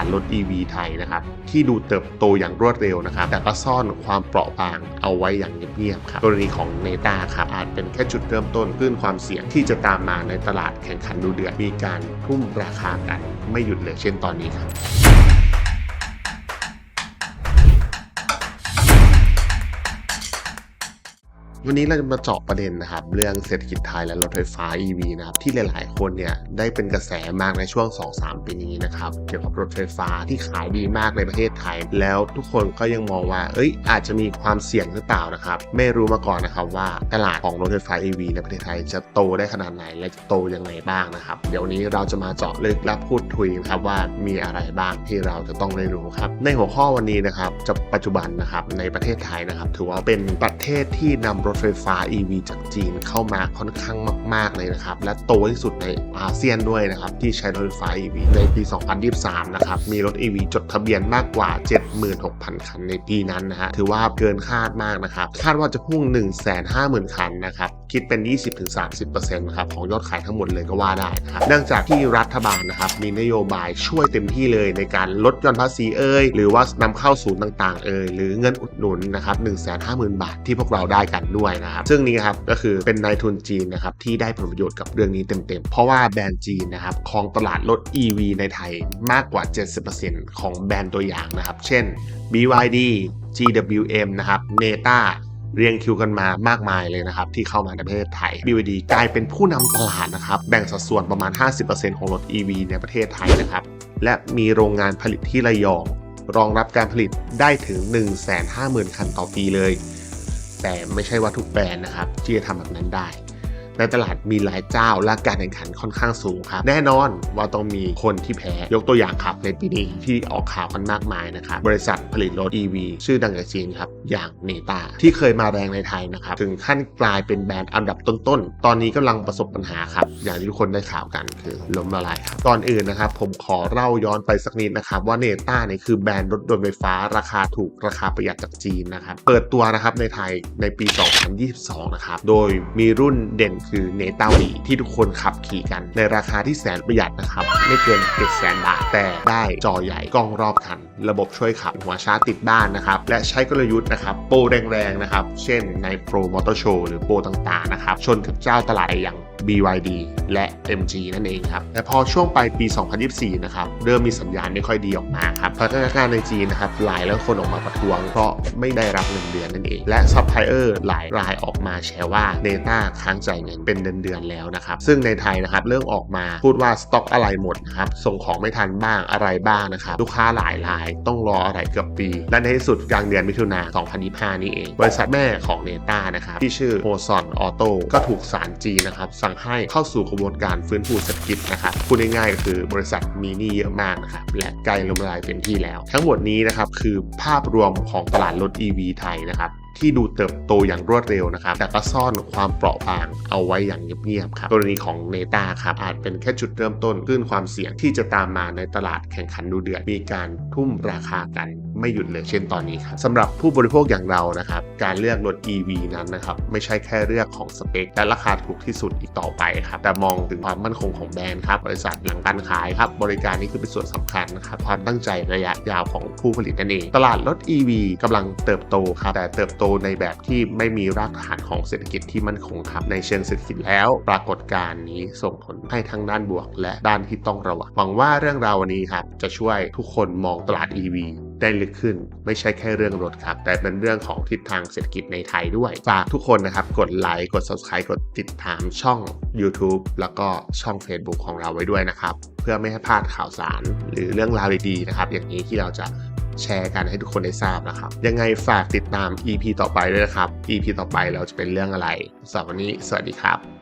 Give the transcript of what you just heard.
าดรถ EV ไทยนะครับที่ดูเติบโตอย่างรวดเร็วนะครับแต่ก็ซ่อนความเปราะบางเอาไว้อย่างเงียบๆครับกรณีของเนต้าครับอาจเป็นแค่จุดเริ่มต้นคลื่นความเสี่ยงที่จะตามมาในตลาดแข่งขันดูเดือดมีการทุ่มราคากันไม่หยุดเลยเช่นตอนนี้ครับ วันนี้เราจะมาเจาะประเด็นนะครับ เรื่องเศรษฐกิจไทยและรถไฟฟ้า EV นะครับที่หลาย ๆ คนเนี่ยได้เป็นกระแสมากในช่วง 2-3 ปีนี้นะครับเกี่ยวกับรถไฟฟ้าที่ขายดีมากในประเทศไทย แล้วทุกคนก็ยังมองว่า เอ้ย อาจจะมีความเสี่ยงหรือเปล่านะครับ ไม่รู้มาก่อนนะครับว่าตลาดของรถไฟฟ้า EV ในประเทศไทยจะโตได้ขนาดไหนและจะโตยังไงบ้างนะครับ เดี๋ยวนี้เราจะมาเจาะลึกและพูดคุยนะครับว่ามีอะไรบ้างที่เราจะต้องได้รู้ครับในหัวข้อวันนี้นะครับจะปัจจุบันนะครับในประเทศไทยนะครับ ถือว่าเป็นประเทศที่นำรถไฟฟ้า EV จากจีนเข้ามาค่อนข้างมาก ๆ เลยนะครับ และโตที่สุดในอาเซียนด้วยนะครับ ที่ใช้รถไฟฟ้า EV ในปี 2023 นะครับ มีรถ EV จดทะเบียนมากกว่า 76,000 คันในปีนั้นนะฮะถือว่าเกินคาดมากนะครับ คาดว่าจะพุ่ง 150,000 คันนะครับ คิดเป็น 20-30%นะครับของยอดขายทั้งหมดเลยก็ว่าได้นะครับเนื่องจากที่รัฐบาลนะครับมีนโยบายช่วยเต็มที่เลยในการลดย่อนภาษีเอ่ยหรือว่านำเข้าศูนย์ต่างๆเอ่ยหรือเงินอุดหนุนนะครับ150,000บาทที่พวกเราได้กันด้วยนะครับซึ่งนี้ครับก็คือเป็นนายทุนจีนนะครับที่ได้ผลประโยชน์กับเรื่องนี้เต็มๆ เพราะว่าแบรนด์จีนนะครับครองตลาดรถ EV ในไทยมากกว่า 70%ของแบรนด์ตัวอย่างนะครับ เช่น BYD GWM นะครับ Neta เรียงคิวกันมามากมายเลยนะครับ ที่เข้ามาในประเทศไทย BYD กลายเป็นผู้นำตลาดนะครับ แบ่งสัดส่วนประมาณ 50%ของรถ EV ในประเทศไทยนะครับ และมีโรงงานผลิตที่ระยอง รองรับการผลิตได้ถึง 150,000 คันต่อปีเลย แต่ไม่ใช่ว่าทุกแบรนด์นะครับ ที่จะทำแบบนั้นได้ ในตลาดมีหลายเจ้าและการแข่งขันค่อนข้างสูงครับ แน่นอนว่าต้องมีคนที่แพ้ยกตัวอย่างครับ ในปีนี้ที่ออกข่าวกันมากมายนะครับ บริษัทผลิตรถ EV ชื่อดังจากจีนครับ อย่างเนตาที่เคยมาแรงในไทยนะครับ ถึงขั้นกลายเป็นแบรนด์อันดับต้นๆ ตอนนี้กำลังประสบปัญหาครับ อย่างที่ทุกคนได้ข่าวกันคือล้มละลายครับก่อนอื่นนะครับผมขอเล่าย้อนไปสักนิดนะครับว่าเนต้าเนี่ยคือแบรนด์รถยนต์ไฟฟ้าราคาถูกราคาประหยัดจากจีนนะครับเปิดตัวนะครับในไทยในปี 2022 นะครับโดยมีรุ่นเด่นคือเนต้าวีที่ทุกคนขับขี่กัน ในราคาที่แสนประหยัดนะครับ ไม่เกิน7แสนบาท แต่ได้จอใหญ่กล้องรอบคัน ระบบช่วยขับหัวชาร์จติดบ้านนะครับ และใช้กลยุทธ์นะครับโปรแรงๆนะครับ เช่นใน Pro Motor Show หรือโปรต่างๆนะครับ ชนกับเจ้าตลาดอย่าง BYD และ MG นั่นเองครับ แต่พอช่วงปลายปี 2024 นะครับ เริ่มมีสัญญาณไม่ค่อยดีออกมาครับพนักงานในจีนนะครับ หลายแล้วคนออกมาประท้วง เพราะไม่ได้รับเงินเดือนนั่นเอง และซัพพลายเออร์หลายรายออกมาแชร์ว่าเนต้าค้างจ่ายเงินเป็นเดือนเดือนๆแล้วนะครับ ซึ่งในไทยนะครับเริ่มออกมาพูดว่าสต็อกอะไรหมดนะครับ ส่งของไม่ทันบ้างอะไรบ้างนะครับ ลูกค้าหลายรายต้องรออะไรเกือบปี และในที่สุดกลางเดือนมิถุนา2025 นี่เอง บริษัทแม่ของเนต้านะครับที่ชื่อโฮซอนออโต้ก็ถูกศาลจีนะครับสั่งให้เข้าสู่กระบวนการฟื้นฟูเศรษฐกิจนะครับพูดง่ายๆก็คือบริษัทมีหนี้เยอะมากนะครับและใกล้ล้มละลายเป็นที่แล้ว ทั้งหมดนี้นะครับคือภาพรวมของตลาดรถ EV ไทยนะครับที่ดูเติบโตอย่างรวดเร็วนะครับ แต่ก็ซ่อนความเปราะบางเอาไว้อย่างเงียบๆครับ กรณีของเนต้าครับ อาจเป็นแค่จุดเริ่มต้นคลื่นความเสี่ยงที่จะตามมาในตลาดแข่งขันดูเดือด มีการทุ่มราคากัน ไม่หยุดเลยเช่นตอนนี้ครับสำหรับผู้บริโภคอย่างเรานะครับการเลือกรถ EV นั้นนะครับไม่ใช่แค่เลือกของสเปคและราคาถูกที่สุดอีกต่อไปครับแต่มองถึงความมั่นคงของแบรนด์ครับบริษัทหลังการขายครับบริการนี้คือเป็นส่วนสำคัญนะครับความตั้งใจระยะยาวของผู้ผลิตนั่นเอง ตลาดรถ EV กำลังเติบโตครับแต่เติบโตในแบบที่ไม่มีรากฐานของเศรษฐกิจที่มั่นคงครับในเชิงเศรษฐกิจแล้ว ปรากฏการณ์นี้ส่งผลให้ทั้งด้านบวก และด้านที่ต้องระวังหวังว่าเรื่องราววันนี้ครับจะช่วยทุกคนมองตลาด EV ได้ลึกขึ้น ไม่ใช่แค่เรื่องรถครับ แต่เป็นเรื่องของทิศทางเศรษฐกิจในไทยด้วย ฝากทุกคนนะครับ กดไลค์ กด subscribe กดติดตามช่อง YouTube แล้วก็ช่อง Facebook ของเราไว้ด้วยนะครับ เพื่อไม่ให้พลาดข่าวสาร หรือเรื่องราวดีๆนะครับ อย่างนี้ที่เราจะแชร์กันให้ทุกคนได้ทราบนะครับ ยังไงฝากติดตาม EP ต่อไปด้วยนะครับ EP ต่อไปเราจะเป็นเรื่องอะไรสำหรับวันนี้ สวัสดีครับ